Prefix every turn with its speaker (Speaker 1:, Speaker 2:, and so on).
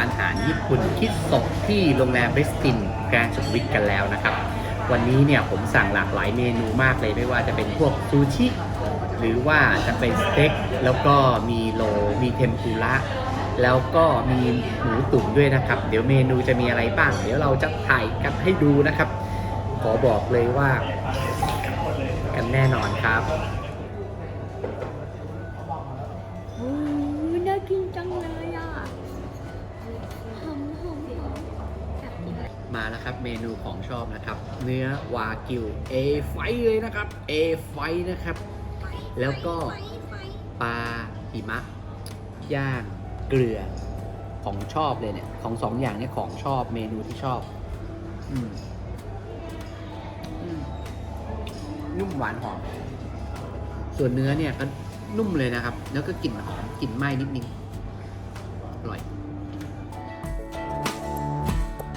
Speaker 1: อาหารญี่ปุ่นคิดสดที่โรงแรมเรสตินแกรนด์สุวิทกันแล้วนะครับ วันนี้เนี่ยผมสั่งหลากหลายเมนูมากเลยไม่ว่าจะเป็นพวกซูชิ หรือว่าจะเป็นสเต็กแล้วก็มีโลมีเทมปุระแล้วก็มีหมูตุ๋นด้วยนะครับ เดี๋ยวเมนูจะมีอะไรบ้าง เดี๋ยวเราจะถ่ายกันให้ดูนะครับ ขอบอกเลยว่า กันแน่นอนครับ
Speaker 2: โอ้ยน่ากินจังเลย
Speaker 1: มาแล้วครับเมนูของชอบนะครับ เนื้อวากิว A ไฟเลยนะครับ A ไฟนะครับ แล้วก็ปลาหิมะ ย่างเกลือของชอบเลยเนี่ย ของสองอย่างเนี้ของชอบเมนูที่ชอบอืมอืมนุ่มหวานหอม ส่วนเนื้อเนี่ยก็นุ่มเลยนะครับ แล้วก็กลิ่นหอมกลิ่นไหม้นิดนึงอร่อย